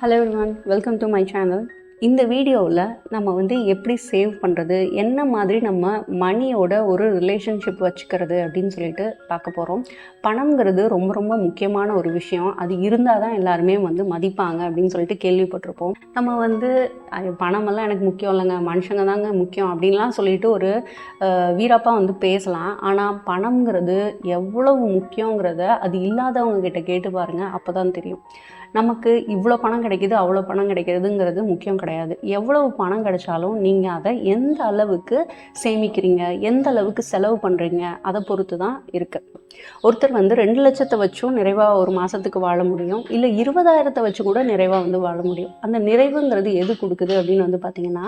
Hello everyone welcome to my channel இந்த வீடியோவில் நம்ம வந்து எப்படி சேவ் பண்ணுறது என்ன மாதிரி நம்ம மணியோட ஒரு ரிலேஷன்ஷிப் வச்சுக்கிறது அப்படின்னு சொல்லிட்டு பார்க்க போகிறோம் பணம்ங்கிறது ரொம்ப ரொம்ப முக்கியமான ஒரு விஷயம். அது இருந்தால் தான் எல்லாருமே வந்து மதிப்பாங்க அப்படின்னு சொல்லிட்டு கேள்விப்பட்டிருப்போம். நம்ம வந்து பணமெல்லாம் எனக்கு முக்கியம் இல்லைங்க மனுஷங்க தாங்க முக்கியம் அப்படின்லாம் சொல்லிட்டு ஒரு வீரப்பா வந்து பேசலாம். ஆனால் பணம்ங்கிறது எவ்வளவு முக்கியங்கிறத அது இல்லாதவங்க கிட்ட கேட்டு பாருங்க அப்போ தான் தெரியும். நமக்கு இவ்வளோ பணம் கிடைக்குது அவ்வளோ பணம் கிடைக்கிறதுங்கிறது முக்கியம் கிடையாது. எவ்வளவு பணம் கிடைச்சாலும் நீங்கள் அதை எந்த அளவுக்கு சேமிக்கிறீங்க எந்த அளவுக்கு செலவு பண்ணுறீங்க அதை பொறுத்து தான் இருக்குது ஒருத்தர் வந்து ரெண்டு லட்சத்தை வச்சும் நிறைவாக ஒரு மாதத்துக்கு வாழ முடியும். இல்லை இருபதாயிரத்தை வச்சு கூட நிறைவாக வந்து வாழ முடியும். அந்த நிறைவுங்கிறது எது கொடுக்குது அப்படின்னு வந்து பார்த்தீங்கன்னா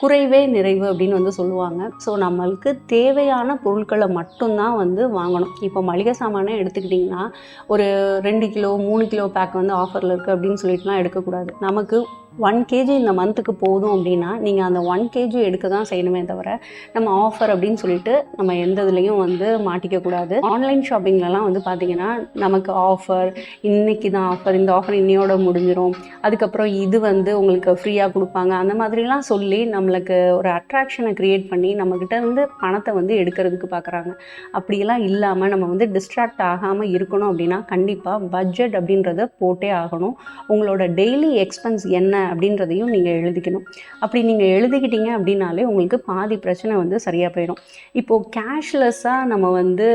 குறைவே நிறைவு அப்படின்னு வந்து சொல்லுவாங்க. ஸோ நம்மளுக்கு தேவையான பொருட்களை மட்டும்தான் வந்து வாங்கணும். இப்போ மளிகை சாமானே எடுத்துக்கிட்டிங்கன்னா ஒரு ரெண்டு கிலோ மூணு கிலோ பேக் வந்து ஆஃபரில் இருக்குது அப்படின்னு சொல்லிட்டுலாம் எடுக்கக்கூடாது. நமக்கு ஒன் கேஜி இந்த மந்த்துக்கு போதும் அப்படின்னா நீங்கள் அந்த ஒன் கேஜி எடுக்க தான் செய்யணுமே தவிர நம்ம ஆஃபர் அப்படின்னு சொல்லிட்டு நம்ம எந்த இதுலேயும் வந்து மாட்டிக்கக்கூடாது ஆன்லைன் ஷாப்பிங்லலாம் வந்து பார்த்தீங்கன்னா நமக்கு ஆஃபர் இன்றைக்கி தான் ஆஃபர் இந்த ஆஃபர் இன்னையோட முடிஞ்சிடும் அதுக்கப்புறம் இது வந்து உங்களுக்கு ஃப்ரீயாக கொடுப்பாங்க. அந்த மாதிரிலாம் சொல்லி நம்மளுக்கு ஒரு அட்ராக்ஷனை க்ரியேட் பண்ணி நம்மக்கிட்ட இருந்து பணத்தை வந்து எடுக்கிறதுக்கு பார்க்குறாங்க அப்படியெல்லாம் இல்லாமல் நம்ம வந்து டிஸ்ட்ராக்ட் ஆகாமல் இருக்கணும் அப்படின்னா கண்டிப்பாக பட்ஜெட் அப்படின்றத போட்டே ஆகணும். உங்களோட டெய்லி எக்ஸ்பென்ஸ் என்ன அப்படின்றதையும் நீங்கள் எழுதிக்கணும். அப்படி நீங்கள் எழுதிக்கிட்டீங்க அப்படின்னாலே உங்களுக்கு பாதி பிரச்சனை வந்து சரியாக போயிடும் இப்போது கேஷ்லெஸ்ஸாக நம்ம வந்து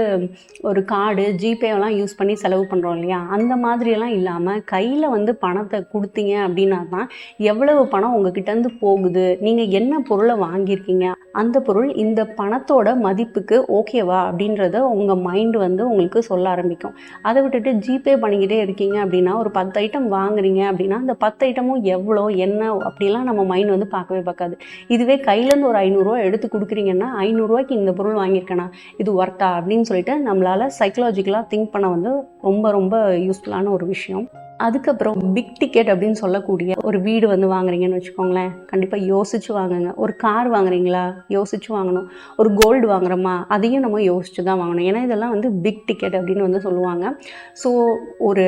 ஒரு கார்டு ஜிபேலாம் யூஸ் பண்ணி செலவு பண்ணுறோம் இல்லையா? அந்த மாதிரியெல்லாம் இல்லாமல் கையில் வந்து பணத்தை கொடுத்தீங்க அப்படின்னா தான் எவ்வளவு பணம் உங்ககிட்டேருந்து போகுது? நீங்கள் என்ன பொருளை வாங்கியிருக்கீங்க? அந்த பொருள் இந்த பணத்தோட மதிப்புக்கு ஓகேவா அப்படின்றத உங்கள் மைண்டு வந்து உங்களுக்கு சொல்ல ஆரம்பிக்கும். அதை விட்டுட்டு ஜிபே பண்ணிக்கிட்டே இருக்கீங்க அப்படின்னா ஒரு பத்து ஐட்டம் வாங்குறீங்க அப்படின்னா அந்த பத்து ஐட்டமும் எவ்வளோ என்ன அப்படிலாம் நம்ம மைண்ட் வந்து பார்க்கவே பார்க்காது. இதுவே கையிலேருந்து ஒரு ஐநூறுரூவா எடுத்து கொடுக்குறீங்கன்னா ஐநூறுரூவாய்க்கு இந்த பொருள் வாங்கியிருக்கேனா? இது ஒர்த்தா அப்படின்னு சொல்லிட்டு நம்மளால் சைக்கலாஜிக்கலாக திங்க் பண்ண வந்து ரொம்ப ரொம்ப யூஸ்ஃபுல்லான ஒரு விஷயம். அதுக்கப்புறம் பிக் டிக்கெட் அப்படின்னு சொல்லக்கூடிய ஒரு வீடு வந்து வாங்குறீங்கன்னு வச்சுக்கோங்களேன். கண்டிப்பாக யோசிச்சு வாங்குங்க. ஒரு கார் வாங்குறீங்களா? யோசிச்சு வாங்கணும். ஒரு கோல்டு வாங்குறோமா? அதையும் நம்ம யோசிச்சு தான் வாங்கணும். ஏன்னா இதெல்லாம் வந்து பிக் டிக்கெட் அப்படின்னு வந்து சொல்லுவாங்க. ஸோ ஒரு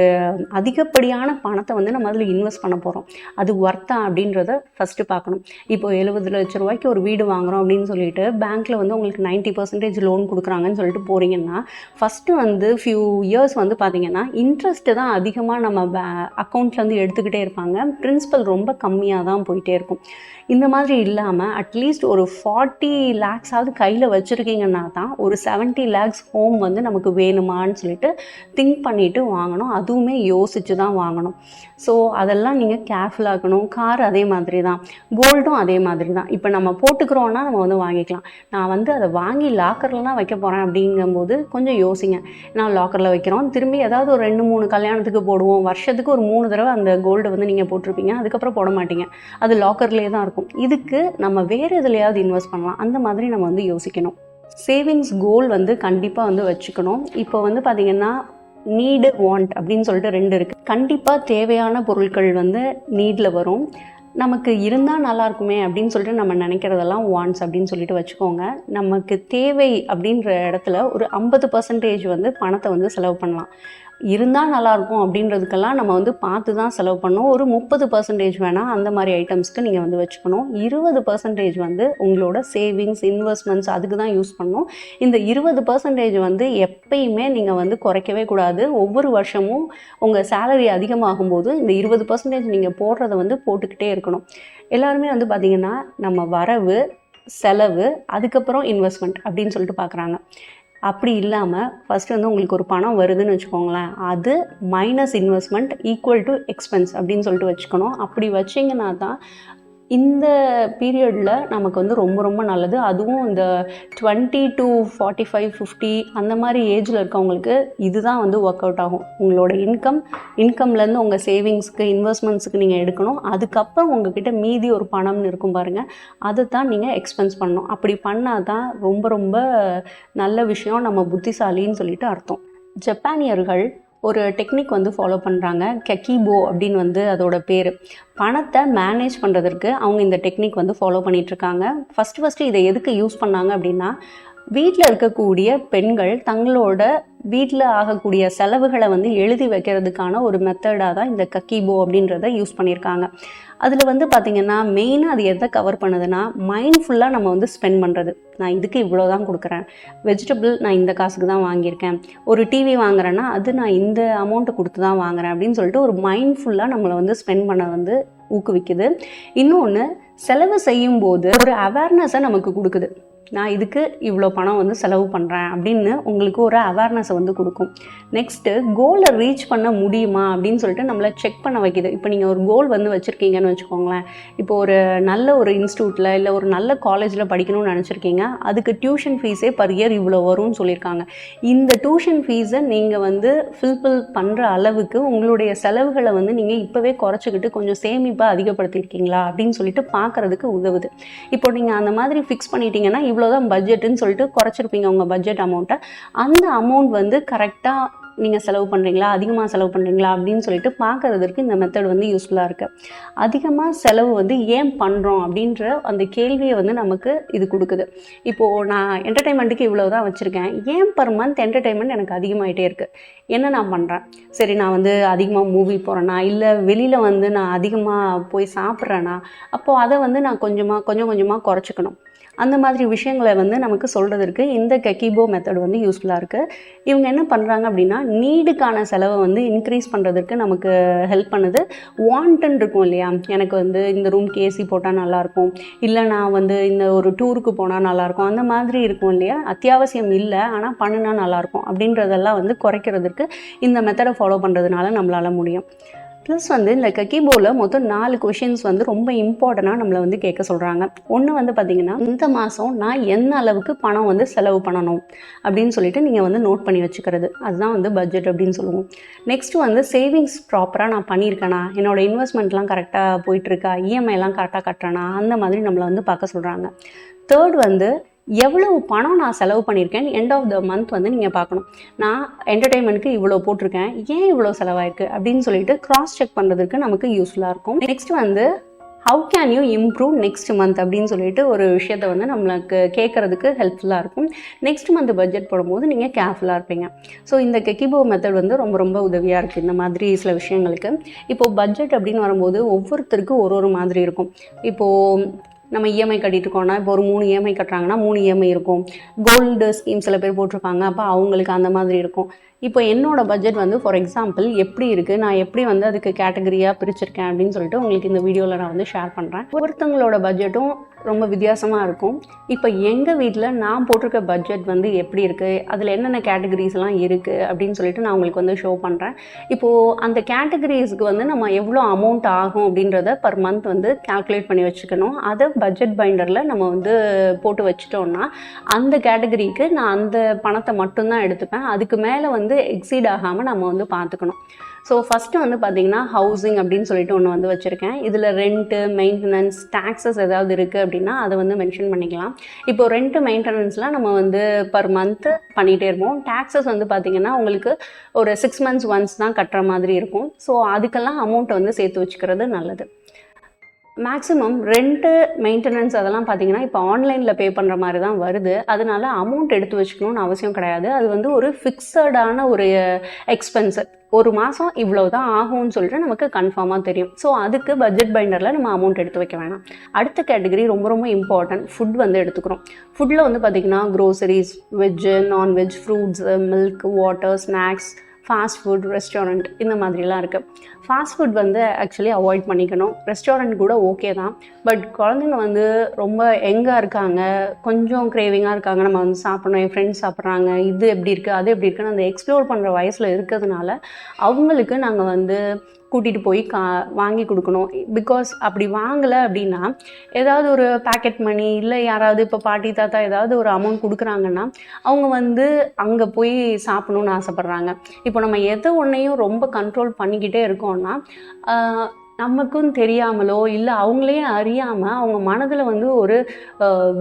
அதிகப்படியான பணத்தை வந்து நம்ம அதில் இன்வெஸ்ட் பண்ண போகிறோம் அது ஒர்த்தா அப்படின்றத ஃபஸ்ட்டு பார்க்கணும். இப்போ எழுபது லட்ச ரூபாய்க்கு ஒரு வீடு வாங்குறோம் அப்படின்னு சொல்லிட்டு பேங்க்கில் வந்து உங்களுக்கு நைன்ட்டி பர்சன்டேஜ் லோன் கொடுக்குறாங்கன்னு சொல்லிட்டு போகிறீங்கன்னா ஃபஸ்ட்டு வந்து ஃபியூ இயர்ஸ் வந்து பார்த்தீங்கன்னா இன்ட்ரெஸ்ட்டு தான் அதிகமாக நம்ம அக்கௌண்ட்லேருந்து எடுத்துக்கிட்டே இருப்பாங்க. பிரின்சிபல் ரொம்ப கம்மியாக தான் போயிட்டே இருக்கும். இந்த மாதிரி இல்லாமல் அட்லீஸ்ட் ஒரு ஃபார்ட்டி லேக்ஸாவது கையில் வச்சுருக்கீங்கன்னா தான் ஒரு செவன்ட்டி லேக்ஸ் ஹோம் வந்து நமக்கு வேணுமான்னு சொல்லிட்டு திங்க் பண்ணிவிட்டு வாங்கணும். அதுவுமே யோசித்து தான் வாங்கணும். ஸோ அதெல்லாம் நீங்கள் கேர்ஃபுல்லாக இருக்கணும் கார் அதே மாதிரி தான். கோல்டும் அதே மாதிரி தான். இப்போ நம்ம போட்டுக்கிறோன்னா நம்ம வந்து வாங்கிக்கலாம். நான் வந்து அதை வாங்கி லாக்கரில் தான் வைக்க போகிறேன் அப்படிங்கும்போது கொஞ்சம் யோசிங்க. நான் லாக்கரில் வைக்கிறோம். திரும்பி ஏதாவது ஒரு ரெண்டு மூணு கல்யாணத்துக்கு போடுவோம். வருஷம் வருஷத்துக்கு ஒரு மூணு தடவை அந்த கோல்டு வந்து நீங்கள் போட்டிருப்பீங்க. அதுக்கப்புறம் போட மாட்டீங்க. அது லாக்கர்லேயே தான் இருக்கும். இதுக்கு நம்ம வேறு எதுலையாவது இன்வெஸ்ட் பண்ணலாம். அந்த மாதிரி நம்ம வந்து யோசிக்கணும். சேவிங்ஸ் கோல் வந்து கண்டிப்பாக வந்து வச்சுக்கணும். இப்போ வந்து பார்த்திங்கன்னா நீடு வாண்ட் அப்படின்னு சொல்லிட்டு ரெண்டு இருக்குது கண்டிப்பாக தேவையான பொருட்கள் வந்து நீடில் வரும். நமக்கு இருந்தால் நல்லா இருக்குமே அப்படின்னு சொல்லிட்டு நம்ம நினைக்கிறதெல்லாம் வாண்ட்ஸ் அப்படின்னு சொல்லிட்டு வச்சுக்கோங்க. நமக்கு தேவை அப்படின்ற இடத்துல ஒரு ஐம்பது பர்சன்டேஜ் வந்து பணத்தை வந்து செலவு பண்ணலாம். இருந்தால் நல்லாயிருக்கும் அப்படின்றதுக்கெல்லாம் நம்ம வந்து பார்த்து தான் செலவு பண்ணோம் ஒரு முப்பது பர்சன்டேஜ் வேணால் அந்த மாதிரி ஐட்டம்ஸ்க்கு நீங்கள் வந்து வச்சுக்கணும். இருபது பர்சன்டேஜ் வந்து உங்களோட சேவிங்ஸ் இன்வெஸ்ட்மெண்ட்ஸ் அதுக்கு தான் யூஸ் பண்ணணும். இந்த இருபது பர்சன்டேஜ் வந்து எப்பயுமே நீங்கள் வந்து குறைக்கவே கூடாது. ஒவ்வொரு வருஷமும் உங்கள் சேலரி அதிகமாகும் போது இந்த இருபது பர்சன்டேஜ் நீங்கள் போடுறத வந்து போட்டுக்கிட்டே இருக்கணும். எல்லாருமே வந்து பார்த்திங்கன்னா நம்ம வரவு செலவு அதுக்கப்புறம் இன்வெஸ்ட்மெண்ட் அப்படின்னு சொல்லிட்டு பார்க்குறாங்க அப்படி இல்லாமல் ஃபஸ்ட்டு வந்து உங்களுக்கு ஒரு பணம் வருதுன்னு வச்சுக்கோங்களேன். அது minus investment equal to expense அப்படின்னு சொல்லிட்டு வச்சுக்கணும். அப்படி வச்சிங்கன்னா தான் இந்த பீரியடில் நமக்கு வந்து ரொம்ப ரொம்ப நல்லது. அதுவும் இந்த twenty to forty five fifty அந்த மாதிரி ஏஜில் இருக்கவங்களுக்கு இதுதான் வந்து ஒர்க் அவுட் ஆகும். உங்களோட இன்கம் இன்கம்லேருந்து உங்கள் சேவிங்ஸ்க்கு இன்வெஸ்ட்மெண்ட்ஸுக்கு நீங்கள் எடுக்கணும். அதுக்கப்புறம் உங்ககிட்ட மீதி ஒரு பணம்னு இருக்கும் பாருங்கள் அதை தான் நீங்கள் எக்ஸ்பென்ஸ் பண்ணணும். அப்படி பண்ணால் தான் ரொம்ப ரொம்ப நல்ல விஷயம் நம்ம புத்திசாலின்னு சொல்லிட்டு அர்த்தம். ஜப்பானியர்கள் ஒரு டெக்னிக் வந்து ஃபாலோ பண்ணுறாங்க கெக்கிபோ அப்படின்னு வந்து அதோட பேர். பணத்தை மேனேஜ் பண்ணுறதற்கு அவங்க இந்த டெக்னிக் வந்து ஃபாலோ பண்ணிகிட்ருக்காங்க ஃபஸ்ட்டு ஃபஸ்ட்டு இதை எதுக்கு யூஸ் பண்ணாங்க அப்படின்னா வீட்டில் இருக்கக்கூடிய பெண்கள் தங்களோட வீட்டில் ஆகக்கூடிய செலவுகளை வந்து எழுதி வைக்கிறதுக்கான ஒரு மெத்தடாக தான் இந்த கக்கீபோ அப்படின்றத யூஸ் பண்ணியிருக்காங்க. அதில் வந்து பார்த்திங்கன்னா மெயினாக அது எதை கவர் பண்ணுதுன்னா மைண்ட்ஃபுல்லாக நம்ம வந்து ஸ்பெண்ட் பண்ணுறது நான் இதுக்கு இவ்வளோ தான் கொடுக்குறேன். வெஜிடபிள் நான் இந்த காசுக்கு தான் வாங்கியிருக்கேன். ஒரு டிவி வாங்குறேன்னா அது நான் இந்த அமௌண்ட்டு கொடுத்து தான் வாங்குறேன் அப்படின்னு சொல்லிட்டு ஒரு மைண்ட்ஃபுல்லாக நம்மளை வந்து ஸ்பெண்ட் பண்ண வந்து ஊக்குவிக்குது. இன்னொன்று செலவு செய்யும்போது ஒரு அவேர்னஸை நமக்கு கொடுக்குது. நான் இதுக்கு இவ்வளோ பணம் வந்து செலவு பண்ணுறேன் அப்படின்னு உங்களுக்கு ஒரு அவேர்னஸை வந்து கொடுக்கும். நெக்ஸ்ட்டு கோலை ரீச் பண்ண முடியுமா அப்படின்னு சொல்லிட்டு நம்மளை செக் பண்ண வைக்கிது. இப்போ நீங்கள் ஒரு கோல் வந்து வச்சுருக்கீங்கன்னு வச்சுக்கோங்களேன். இப்போ ஒரு நல்ல ஒரு இன்ஸ்டியூட்டில் இல்லை ஒரு நல்ல காலேஜில் படிக்கணும்னு நினச்சிருக்கீங்க. அதுக்கு டியூஷன் ஃபீஸே பர் இயர் இவ்வளோ வரும்னு சொல்லியிருக்காங்க. இந்த டியூஷன் ஃபீஸை நீங்கள் வந்து ஃபில்ஃபில் பண்ணுற அளவுக்கு உங்களுடைய செலவுகளை வந்து நீங்கள் இப்போவே குறைச்சிக்கிட்டு கொஞ்சம் சேமிப்பாக அதிகப்படுத்தியிருக்கீங்களா அப்படின்னு சொல்லிட்டு பார்க்குறதுக்கு உதவுது. இப்போ நீங்கள் அந்த மாதிரி ஃபிக்ஸ் பண்ணிட்டீங்கன்னா இவ்வளோதான் பட்ஜெட்டுன்னு சொல்லிட்டு குறைச்சிருப்பீங்க உங்கள் பட்ஜெட் அமௌண்ட்டை அந்த அமௌண்ட் வந்து கரெக்டாக நீங்கள் செலவு பண்ணுறீங்களா அதிகமாக செலவு பண்ணுறீங்களா அப்படின்னு சொல்லிட்டு பார்க்குறதுக்கு இந்த மெத்தட் வந்து யூஸ்ஃபுல்லாக இருக்குது அதிகமாக செலவு வந்து ஏன் பண்ணுறோம் அப்படின்ற அந்த கேள்வியை வந்து நமக்கு இது கொடுக்குது. இப்போது நான் என்டர்டைன்மெண்ட்டுக்கு இவ்வளோ தான் வச்சுருக்கேன். ஏன் பர் மந்த் என்டர்டைன்மெண்ட் எனக்கு அதிகமாகிட்டே இருக்குது என்ன நான் பண்ணுறேன் சரி நான் வந்து அதிகமாக மூவி போகிறேன்னா இல்லை வெளியில் வந்து நான் அதிகமாக போய் சாப்பிட்றேன்னா அப்போது அதை வந்து நான் கொஞ்சமாக கொஞ்சம் கொஞ்சமாக குறைச்சிக்கணும். அந்த மாதிரி விஷயங்களை வந்து நமக்கு சொல்கிறதுக்கு இந்த கெக்கிபோ மெத்தட் வந்து யூஸ்ஃபுல்லாக இருக்குது இவங்க என்ன பண்ணுறாங்க அப்படின்னா நீடுக்கான செலவை வந்து இன்க்ரீஸ் பண்ணுறதுக்கு நமக்கு ஹெல்ப் பண்ணுது. வாண்டன் இருக்கும் இல்லையா? எனக்கு வந்து இந்த ரூம்க்கு ஏசி போட்டால் நல்லாயிருக்கும் இல்லை நான் வந்து இந்த ஒரு டூருக்கு போனால் நல்லாயிருக்கும் அந்த மாதிரி இருக்கும் இல்லையா? அத்தியாவசியம் இல்லை ஆனால் பண்ணுனா நல்லாயிருக்கும் அப்படின்றதெல்லாம் வந்து குறைக்கிறதுக்கு இந்த மெத்தடை ஃபாலோ பண்ணுறதுனால நம்மளால் முடியும். ப்ளஸ் வந்து இந்த கக்கிபோவில் மொத்தம் நாலு கொஷின்ஸ் வந்து ரொம்ப இம்பார்ட்டண்ட்டாக நம்மளை வந்து கேட்க சொல்கிறாங்க ஒன்று வந்து பார்த்திங்கன்னா இந்த மாதம் நான் எந்த அளவுக்கு பணம் வந்து செலவு பண்ணணும் அப்படின்னு சொல்லிட்டு நீங்கள் வந்து நோட் பண்ணி வச்சுக்கிறது. அதுதான் வந்து பட்ஜெட் அப்படின்னு சொல்லுவோம். நெக்ஸ்ட்டு வந்து சேவிங்ஸ் ப்ராப்பராக நான் பண்ணியிருக்கேனா? என்னோட இன்வெஸ்ட்மெண்ட்லாம் கரெக்டாக போயிட்டுருக்கா இஎம்ஐலாம் கரெக்டாக கட்டுறேனா? அந்த மாதிரி நம்மளை வந்து பார்க்க சொல்கிறாங்க தேர்ட் வந்து எவ்வளவு பணம் நான் செலவு பண்ணியிருக்கேன் எண்ட் ஆஃப் த மந்த் வந்து நீங்கள் பார்க்கணும். நான் என்டர்டைன்மெண்ட்டுக்கு இவ்வளோ போட்டிருக்கேன். ஏன் இவ்வளோ செலவாயிருக்கு அப்படின்னு சொல்லிட்டு கிராஸ் செக் பண்ணுறதுக்கு நமக்கு யூஸ்ஃபுல்லாக இருக்கும். நெக்ஸ்ட் வந்து how can you improve next month அப்படின்னு சொல்லிட்டு ஒரு விஷயத்தை வந்து நம்மளுக்கு கேட்குறதுக்கு ஹெல்ப்ஃபுல்லாக இருக்கும். நெக்ஸ்ட் மந்த் பட்ஜெட் போடும்போது நீங்கள் கேர்ஃபுல்லாக இருப்பீங்க. ஸோ இந்த கெக்கிபோ மெத்தட் வந்து ரொம்ப ரொம்ப உதவியாக இருக்குது இந்த மாதிரி சில விஷயங்களுக்கு. இப்போது பட்ஜெட் அப்படின்னு வரும்போது ஒவ்வொருத்தருக்கும் ஒரு ஒரு மாதிரி இருக்கும். இப்போது நம்ம இஎம்ஐ கட்டிட்டு இருக்கோம்னா இப்போ ஒரு மூணு இஎம்ஐ கட்டுறாங்கன்னா மூணு இஎம்ஐ இருக்கும். கோல்டு ஸ்கீம் சில பேர் போட்டிருப்பாங்க அப்போ அவங்களுக்கு அந்த மாதிரி இருக்கும். இப்போ என்னோடய பட்ஜெட் வந்து ஃபார் எக்ஸாம்பிள் எப்படி இருக்குது நான் எப்படி வந்து அதுக்கு கேட்டகரியாக பிரிச்சிருக்கேன் அப்படின்னு சொல்லிட்டு உங்களுக்கு இந்த வீடியோவில் நான் வந்து ஷேர் பண்ணுறேன் ஒருத்தவங்களோட பட்ஜெட்டும் ரொம்ப வித்தியாசமாக இருக்கும். இப்போ எங்கள் வீட்டில் நான் போட்டிருக்க பட்ஜெட் வந்து எப்படி இருக்குது அதில் என்னென்ன கேட்டகரிஸ்லாம் இருக்குது அப்படின்னு சொல்லிட்டு நான் உங்களுக்கு வந்து ஷோ பண்ணுறேன் இப்போது அந்த கேட்டகரிஸ்க்கு வந்து நம்ம எவ்வளோ அமௌண்ட் ஆகும் அப்படின்றத பர் மந்த் வந்து கால்குலேட் பண்ணி வச்சுக்கணும். அதை பட்ஜெட் பைண்டரில் நம்ம வந்து போட்டு வச்சிட்டோம்னா அந்த கேட்டகரிக்கு நான் அந்த பணத்தை மட்டும்தான் எடுத்துப்பேன். அதுக்கு மேலே வந்து எக்ஸீட் ஆகாமல் நம்ம வந்து பார்த்துக்கணும். ஸோ ஃபஸ்ட்டு வந்து பார்த்தீங்கன்னா ஹவுசிங் அப்படின்னு சொல்லிட்டு ஒன்று வந்து வச்சுருக்கேன். இதில் ரெண்ட்டு மெயின்டெனன்ஸ் டேக்ஸஸ் ஏதாவது இருக்குது அப்படின்னா அதை வந்து மென்ஷன் பண்ணிக்கலாம். இப்போ ரெண்ட்டு மெயின்டெனன்ஸ்லாம் நம்ம வந்து பர் மந்த்து பண்ணிகிட்டே இருப்போம். டேக்ஸஸ் வந்து பார்த்திங்கன்னா உங்களுக்கு ஒரு சிக்ஸ் மந்த்ஸ் ஒன்ஸ் தான் கட்டுற மாதிரி இருக்கும். ஸோ அதுக்கெல்லாம் அமௌண்ட்டை வந்து சேர்த்து வச்சுக்கிறது நல்லது. மேக்ஸிமம் ரெண்ட்டு மெயின்டெனன்ஸ் அதெல்லாம் பார்த்தீங்கன்னா இப்போ ஆன்லைனில் பே பண்ணுற மாதிரி தான் வருது. அதனால அமௌண்ட் எடுத்து வச்சுக்கணும்னு அவசியம் கிடையாது. அது வந்து ஒரு ஃபிக்ஸடான ஒரு எக்ஸ்பென்ஸு ஒரு மாதம் இவ்வளோ தான் ஆகும்னு சொல்லிட்டு நமக்கு கன்ஃபார்மாக தெரியும். ஸோ அதுக்கு பட்ஜெட் பைண்டரில் நம்ம அமௌண்ட் எடுத்து வைக்க வேணாம். அடுத்த கேட்டகரி ரொம்ப ரொம்ப இம்பார்ட்டன்ட் ஃபுட் வந்து எடுத்துக்கிறோம். ஃபுட்டில் வந்து பார்த்திங்கன்னா groceries veggie non-veg fruits milk water snacks fast food restaurant இந்த மாதிரிலாம் இருக்குது ஃபாஸ்ட் ஃபுட் வந்து ஆக்சுவலி அவாய்ட் பண்ணிக்கணும். ரெஸ்டாரண்ட் கூட ஓகே தான். பட் குழந்தைங்க வந்து ரொம்ப எங்காக இருக்காங்க. கொஞ்சம் கிரேவிங்காக இருக்காங்க. நம்ம வந்து சாப்பிடணும் என் ஃப்ரெண்ட்ஸ் சாப்பிட்றாங்க இது எப்படி இருக்குது அது எப்படி இருக்குன்னு அந்த எக்ஸ்ப்ளோர் பண்ணுற வயசில் இருக்கிறதுனால அவங்களுக்கு நாங்கள் வந்து கூட்டிகிட்டு போய் கா வாங்கி கொடுக்கணும். பிகாஸ் அப்படி வாங்கலை அப்படின்னா ஏதாவது ஒரு பேக்கெட் மணி இல்லை யாராவது இப்போ பாட்டி தாத்தா ஏதாவது ஒரு அமௌண்ட் கொடுக்குறாங்கன்னா அவங்க வந்து அங்கே போய் சாப்பிடணுன்னு ஆசைப்பட்றாங்க. இப்போ நம்ம எது ஒன்றையும் ரொம்ப கண்ட்ரோல் பண்ணிக்கிட்டே இருக்கோம் இருக்கோம்னா நமக்கும் தெரியாமலோ இல்லை அவங்களே அறியாமல் அவங்க மனதில் வந்து ஒரு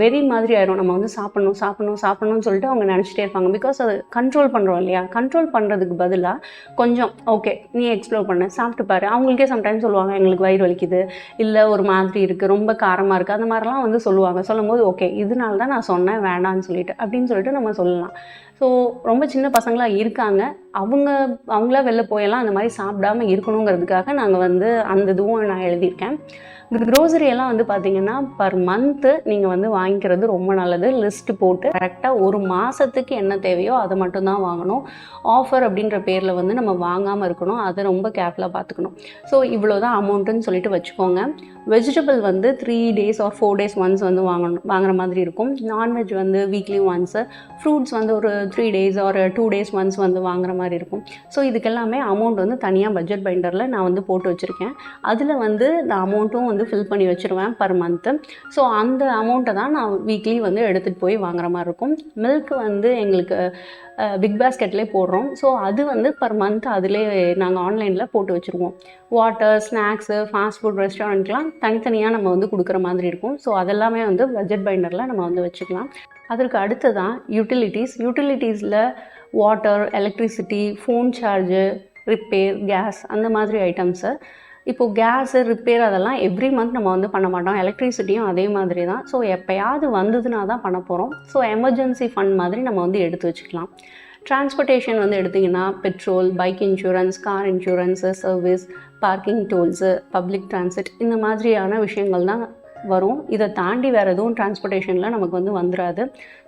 வெறி மாதிரி ஆயிரும். நம்ம வந்து சாப்பிடணும் சாப்பிடணும் சாப்பிடணும்னு சொல்லிட்டு அவங்க நினச்சிட்டே இருப்பாங்க. பிகாஸ் அது கண்ட்ரோல் பண்ணுறோம் இல்லையா? கண்ட்ரோல் பண்ணுறதுக்கு பதிலாக கொஞ்சம் ஓகே நீ எக்ஸ்ப்ளோர் பண்ண சாப்பிட்டு பாரு. அவங்களுக்கே சம்டைம்ஸ் சொல்லுவாங்க எங்களுக்கு வயிறு வலிக்குது. இல்லை ஒரு மாதிரி இருக்குது ரொம்ப காரமாக இருக்குது அந்த மாதிரிலாம் வந்து சொல்லுவாங்க. சொல்லும்போது ஓகே இதனால தான் நான் சொன்னேன் வேண்டாம்னு சொல்லிட்டு. அப்படின்னு சொல்லிட்டு நம்ம சொல்லலாம். ஸோ ரொம்ப சின்ன பசங்களாக இருக்காங்க. அவங்க அவங்களா வெளில போயெல்லாம் அந்த மாதிரி சாப்பிடாம இருக்கணுங்கிறதுக்காக நாங்கள் வந்து அந்த இதுவும் நான் எழுதியிருக்கேன். க்ரோசரி எல்லாம் வந்து பார்த்தீங்கன்னா பர் மந்த்து நீங்கள் வந்து வாங்கிக்கிறது ரொம்ப நல்லது. லிஸ்ட் போட்டு கரெக்டாக ஒரு மாதத்துக்கு என்ன தேவையோ அதை மட்டும்தான் வாங்கணும். ஆஃபர் அப்படின்ற பேரில் வந்து நம்ம வாங்காமல் இருக்கணும். அதை ரொம்ப கேர்ஃபுல்லாக பார்த்துக்கணும் ஸோ இவ்வளோ தான் அமௌண்ட்டுன்னு சொல்லிட்டு வச்சுக்கோங்க. வெஜிடபிள் வந்து three days or four days once வந்து வாங்கணும் வாங்குற மாதிரி இருக்கும். நான்வெஜ் வந்து வீக்லி ஒன்ஸு ஃப்ரூட்ஸ் வந்து ஒரு three days or two days once வந்து வாங்குற மாதிரி இருக்கும். ஸோ இதுக்கெல்லாமே அமௌண்ட் வந்து தனியாக பட்ஜெட் பைண்டரில் நான் வந்து போட்டு வச்சுருக்கேன். அதில் வந்து நான் அமௌண்ட்டும் வந்து ஃபில் பண்ணி வச்சுருவேன் பர் மந்த்து ஸோ அந்த அமௌண்ட்டை தான் நான் வீக்லி வந்து எடுத்துகிட்டு போய் வாங்குற மாதிரி இருக்கும். மில்க் வந்து எங்களுக்கு பிக் பாஸ்கெட்லேயே போடுறோம். ஸோ அது வந்து பர் மந்த் அதிலே நாங்கள் ஆன்லைனில் போட்டு வச்சுருவோம். வாட்டர் ஸ்நாக்ஸு ஃபாஸ்ட் ஃபுட் ரெஸ்டாரண்ட்லாம் தனித்தனியாக நம்ம வந்து கொடுக்குற மாதிரி இருக்கும். ஸோ அதெல்லாமே வந்து பட்ஜெட் பைண்டரில் நம்ம வந்து வச்சுக்கலாம். அதற்கு அடுத்து தான் utilities யூட்டிலிட்டிஸில் water electricity phone charge repair gas அந்த மாதிரி ஐட்டம்ஸு இப்போது கேஸு ரிப்பேர் அதெல்லாம் எவ்ரி மந்த் நம்ம வந்து பண்ண மாட்டோம். எலக்ட்ரிசிட்டியும் அதே மாதிரி தான் ஸோ எப்போயாவது வந்ததுன்னா தான் பண்ண போகிறோம் ஸோ எமர்ஜென்சி ஃபண்ட் மாதிரி நம்ம வந்து எடுத்து வச்சுக்கலாம். டிரான்ஸ்போர்ட்டேஷன் வந்து எடுத்திங்கன்னா petrol bike insurance car insurance service parking tolls public transit இந்த மாதிரியான விஷயங்கள் தான் வரும். இதை தாண்டி வேறு எதுவும் டிரான்ஸ்போர்ட்டேஷனில் நமக்கு வந்து வந்துடாது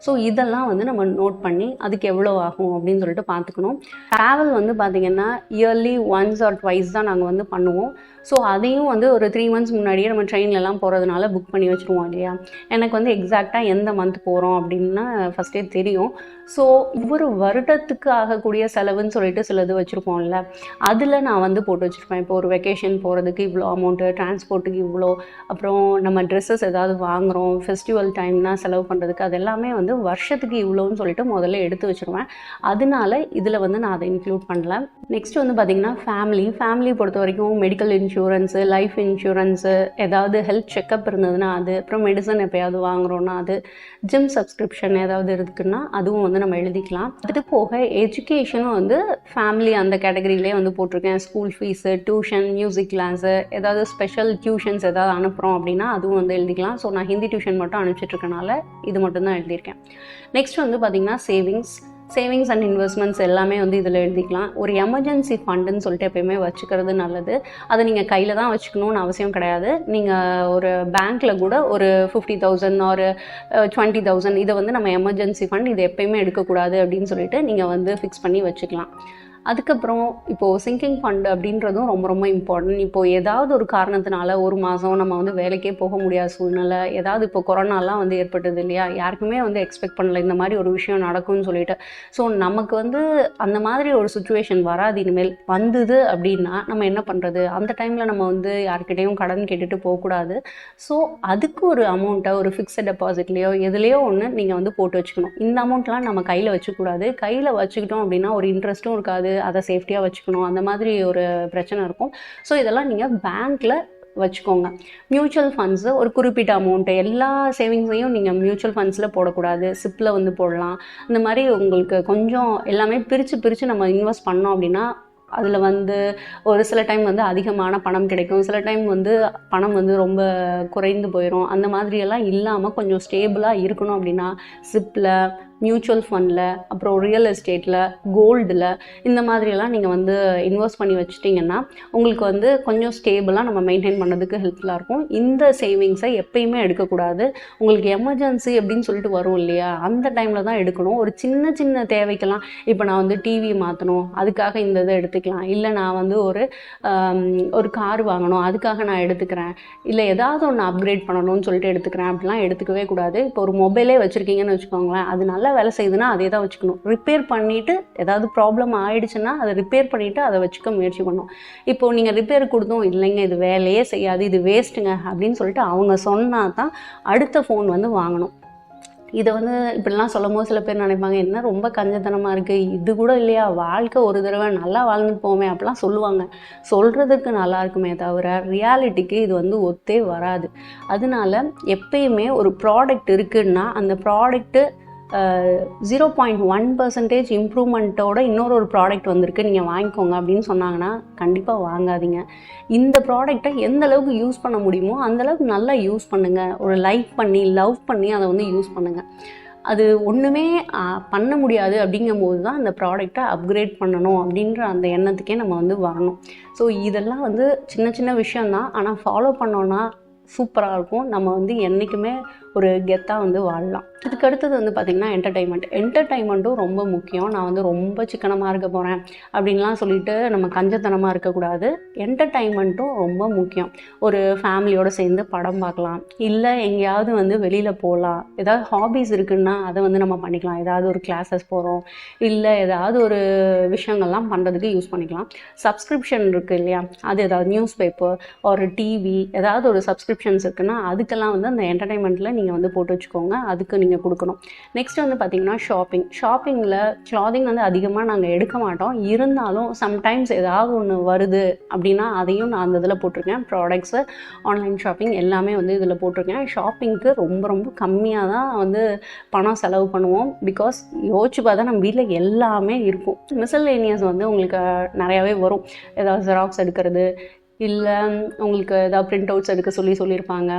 ஸோ இதெல்லாம் வந்து நம்ம நோட் பண்ணி அதுக்கு எவ்வளோ ஆகும் அப்படின்னு சொல்லிட்டு பார்த்துக்கணும். ட்ராவல் வந்து பார்த்திங்கன்னா இயர்லி ஒன்ஸ் ஆர் ட்வைஸ் தான் நாங்கள் வந்து பண்ணுவோம். ஸோ அதையும் வந்து ஒரு த்ரீ மந்த்ஸ் முன்னாடியே நம்ம ட்ரெயின்லலாம் போகிறதுனால புக் பண்ணி வச்சுருவோம் இல்லையா? எனக்கு வந்து எக்ஸாக்டாக எந்த மந்த் போகிறோம் அப்படின்னா ஃபஸ்ட்டே தெரியும். ஸோ ஒவ்வொரு வருடத்துக்கு ஆகக்கூடிய செலவுன்னு சொல்லிட்டு சிலது வச்சுருப்போம்ல. அதில் நான் வந்து போட்டு வச்சுருப்பேன். இப்போ ஒரு வெக்கேஷன் போகிறதுக்கு இவ்வளோ அமௌண்ட்டு டிரான்ஸ்போர்ட்டுக்கு இவ்வளோ அப்புறம் நம்ம ட்ரெஸ்ஸஸ் ஏதாவது வாங்குகிறோம் ஃபெஸ்டிவல் டைம்னா செலவு பண்ணுறதுக்கு அது எல்லாமே வந்து வருஷத்துக்கு இவ்வளோன்னு சொல்லிட்டு முதல்ல எடுத்து வச்சுருவேன். அதனால இதில் வந்து நான் அதை இன்க்ளூட் பண்ணல. நெக்ஸ்ட் வந்து பார்த்திங்கன்னா ஃபேமிலி ஃபேமிலி பொறுத்த வரைக்கும் மெடிக்கல் இன்சூரன்ஸு லைஃப் இன்சூரன்ஸு ஏதாவது ஹெல்த் செக்கப் இருந்ததுன்னா அது அப்புறம் மெடிசன் எப்போயாவது வாங்குகிறோன்னா அது ஜிம் சப்ஸ்கிரிப்ஷன் ஏதாவது இருக்குன்னா அதுவும் வந்து நம்ம எழுதிக்கலாம். அது போக எஜுகேஷனும் வந்து ஃபேமிலி அந்த கேட்டகரியிலே வந்து போட்டிருக்கேன். School fees tuition music class ஏதாவது ஸ்பெஷல் டியூஷன்ஸ் ஏதாவது அனுப்புகிறோம் அப்படின்னா அதுவும் வந்து எழுதிக்கலாம். ஸோ நான் ஹிந்தி டியூஷன் மட்டும் அனுப்பிச்சிட்ருக்கனால இது மட்டும் தான் எழுதியிருக்கேன். நெக்ஸ்ட் வந்து பார்த்திங்கன்னா சேவிங்ஸ் சேவிங்ஸ் அண்ட் இன்வெஸ்ட்மெண்ட்ஸ் எல்லாமே வந்து இதில் எழுதிக்கலாம். ஒரு எமர்ஜென்சி ஃபண்டுன்னு சொல்லிட்டு எப்பயுமே வச்சுக்கிறது நல்லது. அதை நீங்கள் கையில் தான் வச்சுக்கணும்னு அவசியம் கிடையாது. நீங்கள் ஒரு பேங்க்கில் கூட ஒரு ஃபிஃப்டி தௌசண்ட் ஒரு டுவெண்ட்டி தௌசண்ட் இதை வந்து நம்ம எமர்ஜென்சி ஃபண்ட் இது எப்பயுமே எடுக்கக்கூடாது அப்படின்னு சொல்லிட்டு நீங்கள் வந்து ஃபிக்ஸ் பண்ணி வச்சுக்கலாம். அதுக்கப்புறம் இப்போது சிங்கிங் ஃபண்ட் அப்படின்றதும் ரொம்ப ரொம்ப இம்பார்ட்டன்ட் இப்போது ஏதாவது ஒரு காரணத்தினால ஒரு மாதம் நம்ம வந்து வேலைக்கே போக முடியாத சூழ்நிலை ஏதாவது இப்போ கொரோனாலாம் வந்து ஏற்பட்டது இல்லையா? யாருக்குமே வந்து எக்ஸ்பெக்ட் பண்ணல இந்த மாதிரி ஒரு விஷயம் நடக்கும்னு சொல்லிட்டு. ஸோ நமக்கு வந்து அந்த மாதிரி ஒரு சுச்சுவேஷன் வராது இனிமேல். வந்தது அப்படின்னா நம்ம என்ன பண்ணுறது அந்த டைமில் நம்ம வந்து யார்கிட்டையும் கடன் கேட்டுட்டு போகக்கூடாது ஸோ அதுக்கு ஒரு அமௌண்ட்டை ஒரு ஃபிக்ஸட் டெபாசிட்லேயோ எதுலேயோ ஒன்று நீங்கள் வந்து போட்டு வச்சுக்கணும். இந்த அமௌண்ட்லாம் நம்ம கையில் வச்சுக்கூடாது கையில் வச்சுக்கிட்டோம் அப்படின்னா ஒரு இன்ட்ரெஸ்ட்டும் இருக்காது. அதை சேஃப்டியாக வச்சுக்கணும். அந்த மாதிரி ஒரு பிரச்சனை இருக்கும். ஸோ இதெல்லாம் நீங்கள் பேங்க்கில் வச்சுக்கோங்க. மியூச்சுவல் ஃபண்ட்ஸு ஒரு குறிப்பிட்ட அமௌண்ட்டு எல்லா சேவிங்ஸையும் நீங்கள் மியூச்சுவல் ஃபண்ட்ஸில் போடக்கூடாது. சிப்பில் வந்து போடலாம். இந்த மாதிரி உங்களுக்கு கொஞ்சம் எல்லாமே பிரித்து பிரித்து நம்ம இன்வெஸ்ட் பண்ணோம் அப்படின்னா அதில் வந்து ஒரு சில டைம் வந்து அதிகமான பணம் கிடைக்கும். சில டைம் வந்து பணம் வந்து ரொம்ப குறைந்து போயிடும் அந்த மாதிரியெல்லாம் இல்லாமல் கொஞ்சம் ஸ்டேபிளாக இருக்கணும் அப்படின்னா சிப்பில் மியூச்சுவல் ஃபண்டில் அப்புறம் ரியல் எஸ்டேட்டில் கோல்டில் இந்த மாதிரியெல்லாம் நீங்கள் வந்து இன்வெஸ்ட் பண்ணி வச்சிட்டிங்கன்னா உங்களுக்கு வந்து கொஞ்சம் ஸ்டேபிளாக நம்ம மெயின்டைன் பண்ணதுக்கு ஹெல்ப்ஃபுல்லாக இருக்கும். இந்த சேவிங்ஸை எப்பயுமே எடுக்கக்கூடாது. உங்களுக்கு எமர்ஜென்சி அப்படின்னு சொல்லிட்டு வரும் இல்லையா? அந்த டைமில் தான் எடுக்கணும். ஒரு சின்ன சின்ன தேவைக்கெல்லாம் இப்போ நான் வந்து டிவி மாற்றணும் அதுக்காக இந்த இதை எடுத்துக்கலாம். இல்லை நான் வந்து ஒரு ஒரு கார் வாங்கணும். அதுக்காக நான் எடுத்துக்கிறேன். இல்லை ஏதாவது ஒன்று அப்கிரேட் பண்ணணும்னு சொல்லிட்டு எடுத்துக்கிறேன். அப்படிலாம் எடுத்துக்கவே கூடாது. இப்போ ஒரு மொபைலே வச்சுருக்கீங்கன்னு வச்சுக்கோங்களேன். அது நல்லா வேலை செய்யுதுன்னா அதே தான் வச்சுக்கணும். ரிப்பேர் பண்ணிவிட்டு ஏதாவது ப்ராப்ளம் ஆயிடுச்சுன்னா அதை ரிப்பேர் பண்ணிவிட்டு அதை வச்சுக்க முயற்சி பண்ணணும் இப்போ நீங்கள் ரிப்பேர் கொடுத்தோம் இல்லைங்க இது வேலையே செய்யாது இது வேஸ்ட்டுங்க அப்படின்னு சொல்லிட்டு அவங்க சொன்னால் தான் அடுத்த ஃபோன் வந்து வாங்கணும். இதை வந்து இப்படிலாம் சொல்லும் போது சில பேர் நினைப்பாங்க என்ன ரொம்ப கஞ்சத்தனமாக இருக்குது இது கூட இல்லையா? வாழ்க்கை ஒரு தடவை நல்லா வாழ்ந்துட்டு போமே அப்படிலாம் சொல்லுவாங்க. சொல்கிறதுக்கு நல்லா இருக்குமே தவிர ரியாலிட்டிக்கு இது வந்து ஒத்தே வராது. அதனால எப்பயுமே ஒரு ப்ராடக்ட் இருக்குன்னா அந்த product zero point one percentage இம்ப்ரூவ்மெண்ட்டோட இன்னொரு ஒரு ப்ராடக்ட் வந்திருக்கு. நீங்கள் வாங்கிக்கோங்க அப்படின்னு சொன்னாங்கன்னா கண்டிப்பாக வாங்காதீங்க. இந்த ப்ராடக்டை எந்த அளவுக்கு யூஸ் பண்ண முடியுமோ அந்தளவுக்கு நல்லா யூஸ் பண்ணுங்கள் ஒரு லைக் பண்ணி லவ் பண்ணி அதை வந்து யூஸ் பண்ணுங்கள் அது ஒன்றுமே பண்ண முடியாது அப்படிங்கும்போது தான் அந்த ப்ராடக்டை அப்கிரேட் பண்ணணும் அப்படின்ற அந்த எண்ணத்துக்கே நம்ம வந்து வரணும். ஸோ இதெல்லாம் வந்து சின்ன சின்ன விஷயந்தான் ஆனால் ஃபாலோ பண்ணோன்னா சூப்பராக இருக்கும். நம்ம வந்து என்றைக்குமே ஒரு கெத்தாக வந்து வாழலாம். இதுக்கு அடுத்தது வந்து பார்த்திங்கன்னா என்டர்டைன்மெண்ட் என்டர்டைன்மெண்ட்டும் ரொம்ப முக்கியம். நான் வந்து ரொம்ப சிக்கனமாக இருக்க போகிறேன் அப்படின்லாம் சொல்லிட்டு நம்ம கஞ்சத்தனமாக இருக்கக்கூடாது. என்டர்டைன்மெண்ட்டும் ரொம்ப முக்கியம். ஒரு ஃபேமிலியோடு சேர்ந்து படம் பார்க்கலாம். இல்லை எங்கேயாவது வந்து வெளியில் போகலாம் ஏதாவது ஹாபீஸ் இருக்குன்னா அதை வந்து நம்ம பண்ணிக்கலாம். ஏதாவது ஒரு கிளாஸஸ் போகிறோம் இல்லை ஏதாவது ஒரு விஷயங்கள்லாம் பண்ணுறதுக்கு யூஸ் பண்ணிக்கலாம். சப்ஸ்கிரிப்ஷன் இருக்குது இல்லையா? அது ஏதாவது நியூஸ் பேப்பர் ஒரு டிவி ஏதாவது ஒரு சப்ஸ்கிரிப்ஷன்ஸ் இருக்குன்னா அதுக்கெல்லாம் வந்து அந்த என்டர்டைன்மெண்ட்டில் நீங்கள் நீங்கள் வந்து போட்டு வச்சுக்கோங்க. அதுக்கு நீங்கள் கொடுக்கணும். நெக்ஸ்ட் வந்து பார்த்தீங்கன்னா ஷாப்பிங் ஷாப்பிங்கில் கிளாதிங் வந்து அதிகமாக நாங்கள் எடுக்க மாட்டோம். இருந்தாலும் சம்டைம்ஸ் ஏதாவது ஒன்று வருது அப்படின்னா அதையும் நான் அந்த இதில் போட்டிருக்கேன். ப்ராடக்ட்ஸு ஆன்லைன் ஷாப்பிங் எல்லாமே வந்து இதில் போட்டிருக்கேன். ஷாப்பிங்க்கு ரொம்ப ரொம்ப கம்மியாக தான் வந்து பணம் செலவு பண்ணுவோம். பிகாஸ் யோசிச்சு பார்த்தா நம்ம வீட்டில் எல்லாமே இருக்கும். மிசல்லேனியஸ் வந்து உங்களுக்கு நிறையாவே வரும். ஏதாவது ஜெராக்ஸ் எடுக்கிறது இல்லை உங்களுக்கு ஏதாவது பிரிண்ட் அவுட்ஸ் எடுக்க சொல்லி சொல்லியிருப்பாங்க.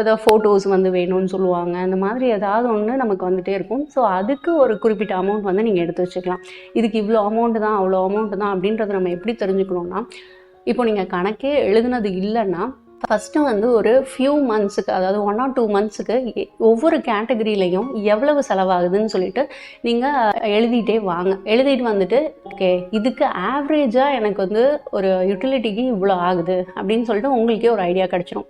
ஏதாவது ஃபோட்டோஸ் வந்து வேணும்னு சொல்லுவாங்க. அந்த மாதிரி ஏதாவது ஒன்று நமக்கு வந்துகிட்டே இருக்கும். ஸோ அதுக்கு ஒரு குறிப்பிட்ட அமௌண்ட் வந்து நீங்கள் எடுத்து வச்சுக்கலாம். இதுக்கு இவ்வளோ அமௌண்ட்டு தான் அவ்வளோ அமௌண்ட் தான் அப்படின்றத நம்ம எப்படி தெரிஞ்சுக்கணும்னா இப்போ நீங்கள் கணக்கே எழுதுனது இல்லைன்னா ஃபஸ்ட்டு வந்து ஒரு ஃபியூ மந்த்ஸுக்கு அதாவது ஒன் ஆர் டூ மந்த்ஸுக்கு ஒவ்வொரு கேட்டகரியிலையும் எவ்வளவு செலவாகுதுன்னு சொல்லிட்டு நீங்கள் எழுதிட்டே வாங்க. எழுதிட்டு வந்துட்டு ஓகே இதுக்கு ஆவரேஜாக எனக்கு வந்து ஒரு யூட்டிலிட்டிக்கு இவ்வளோ ஆகுது அப்படின்னு சொல்லிட்டு உங்களுக்கே ஒரு ஐடியா கிடச்சிரும்.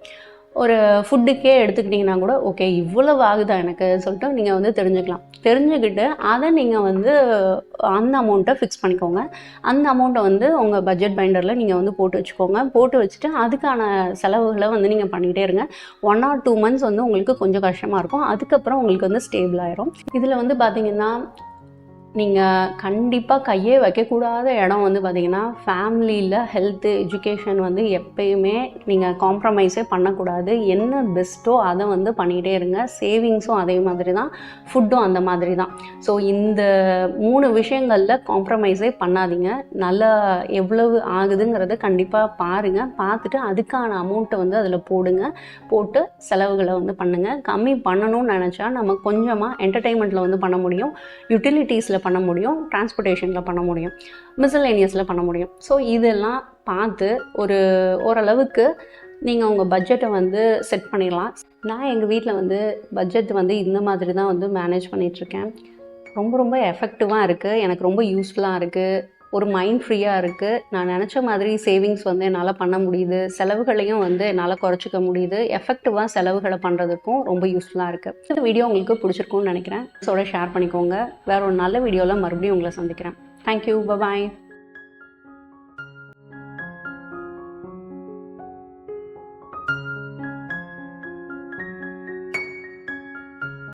ஒரு ஃபுட்டுக்கே எடுத்துக்கிட்டிங்கன்னா கூட ஓகே இவ்வளவு ஆகுதா எனக்கு சொல்லிட்டு நீங்கள் வந்து தெரிஞ்சுக்கலாம். தெரிஞ்சுக்கிட்டு அதை நீங்கள் வந்து அந்த அமௌண்ட்டை ஃபிக்ஸ் பண்ணிக்கோங்க. அந்த அமௌண்ட்டை வந்து உங்கள் பட்ஜெட் பைண்டரில் நீங்கள் வந்து போட்டு வச்சுக்கோங்க. போட்டு வச்சுட்டு அதுக்கான செலவுகளை வந்து நீங்கள் பண்ணிக்கிட்டே இருங்க. ஒன் ஆர் டூ மந்த்ஸ் வந்து உங்களுக்கு கொஞ்சம் கஷ்டமாக இருக்கும். அதுக்கப்புறம் உங்களுக்கு வந்து ஸ்டேபிள் ஆயிரும். இதில் வந்து பார்த்திங்கன்னா நீங்கள் கண்டிப்பாக கையே வைக்கக்கூடாத இடம் வந்து பார்த்தீங்கன்னா ஃபேமிலியில் ஹெல்த்து எஜுகேஷன் வந்து எப்பயுமே நீங்கள் காம்ப்ரமைஸே பண்ணக்கூடாது. என்ன பெஸ்ட்டோ அதை வந்து பண்ணிகிட்டே இருங்க. சேவிங்ஸும் அதே மாதிரி தான் ஃபுட்டும் அந்த மாதிரி தான் ஸோ இந்த மூணு விஷயங்களில் காம்ப்ரமைஸே பண்ணாதீங்க. நல்லா எவ்வளவு ஆகுதுங்கிறத கண்டிப்பாக பாருங்கள் பார்த்துட்டு அதுக்கான அமௌண்ட்டை வந்து அதில் போடுங்க. போட்டு செலவுகளை வந்து பண்ணுங்கள் கம்மி பண்ணணும்னு நினச்சா நம்ம கொஞ்சமாக என்டர்டெயின்மெண்ட்டில் வந்து பண்ண முடியும். யூட்டிலிட்டிஸில் பண்ண முடியும் டிரான்ஸ்போர்ட்டேஷனில் பண்ண முடியும் மிசலேனியஸில் பண்ண முடியும். ஸோ இதெல்லாம் பார்த்து ஒரு ஓரளவுக்கு நீங்கள் உங்கள் பட்ஜெட்டை வந்து செட் பண்ணிடலாம். நான் எங்கள் வீட்டில் வந்து பட்ஜெட் வந்து இந்த மாதிரி தான் வந்து மேனேஜ் பண்ணிகிட்ருக்கேன் ரொம்ப ரொம்ப எஃபெக்டிவாக இருக்குது எனக்கு ரொம்ப யூஸ்ஃபுல்லாக இருக்குது ஒரு மைண்ட் ஃப்ரீயாக இருக்குது நான் நினச்ச மாதிரி சேவிங்ஸ் வந்து என்னால் பண்ண முடியுது. செலவுகளையும் வந்து என்னால் குறைச்சிக்க முடியுது. எஃபெக்டிவாக செலவுகளை பண்ணுறதுக்கும் ரொம்ப யூஸ்ஃபுல்லாக இருக்குது இந்த வீடியோ உங்களுக்கு பிடிச்சிருக்கும்னு நினைக்கிறேன். ஸோட ஷேர் பண்ணிக்கோங்க. வேற ஒரு நல்ல வீடியோவில் மறுபடியும் உங்களை சந்திக்கிறேன். Thank you bye bye